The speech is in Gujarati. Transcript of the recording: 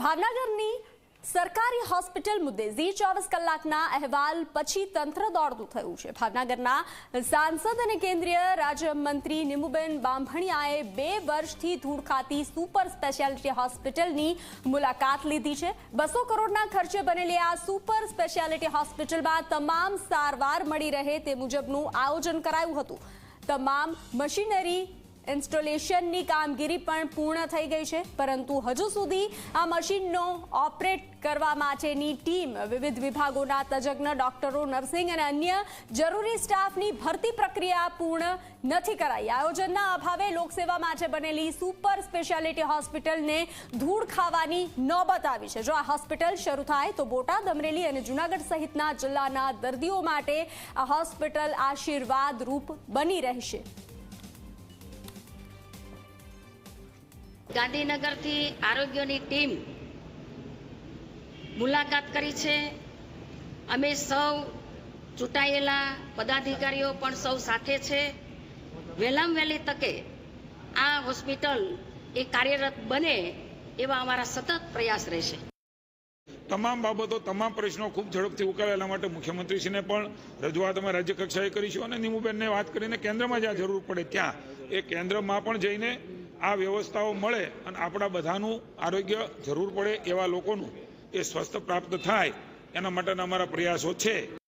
ભાવનગરની સરકારી હોસ્પિટલ મુદ્દે ઝી ચોવીસ કલાકના અહેવાલ પછી તંત્ર દોડતું થયું છે. ભાવનગરના સાંસદ અને કેન્દ્રીય રાજ્યમંત્રી નિમુબેન બાંભણિયાએ બે વર્ષથી ધૂળ ખાતી સુપર સ્પેશિયાલિટી હોસ્પિટલની મુલાકાત લીધી છે. બસો કરોડના ખર્ચે બનેલી આ સુપર સ્પેશિયાલિટી હોસ્પિટલમાં તમામ સારવાર મળી રહે તે મુજબનું આયોજન કરાયું હતું. તમામ મશીનરી ઇન્સ્ટોલેશનની કામગીરી પણ પૂર્ણ થઈ ગઈ છે, પરંતુ હજુ સુધી આ મશીનનો ઓપરેટ કરવા માટેની ટીમ વિવિધ વિભાગોના તજજ્ઞ, ડોક્ટરો, નર્સિંગ અને અન્ય જરૂરી સ્ટાફની ભરતી પ્રક્રિયા પૂર્ણ નથી કરાઈ. આયોજનના અભાવે લોકસેવા માટે બનેલી સુપર સ્પેશિયાલિટી હોસ્પિટલને ધૂળ ખાવાની નોબત આવી છે. જો આ હોસ્પિટલ શરૂ થાય તો બોટાદ, અમરેલી અને જૂનાગઢ સહિતના જિલ્લાના દર્દીઓ માટે આ હોસ્પિટલ આશીર્વાદ રૂપ બની રહેશે. ગાંધીનગરથી આરોગ્યની ટીમ મુલાકાત કરી છે. અમે સૌ ચૂંટાયેલા પદાધિકારીઓ પણ સૌ સાથે છે. વહેલામ વહેલી તકે આ હોસ્પિટલ એ કાર્યરત બને એવા અમારા સતત પ્રયાસ રહેશે. તમામ બાબતો, તમામ પ્રશ્નો ખૂબ ઝડપથી ઉકેલાયેલા માટે મુખ્યમંત્રીશ્રીને પણ રજૂઆત અમે રાજ્ય કરીશું અને નીમુબેનને વાત કરીને કેન્દ્રમાં જ્યાં જરૂર પડે ત્યાં. એ કેન્દ્રમાં પણ જઈને આ વ્યવસ્થાઓ મળે અને આપણા બધાનું આરોગ્ય જરૂર પડે એવા લોકોનું એ સ્વસ્થ પ્રાપ્ત થાય એના માટેના અમારા પ્રયાસો છે.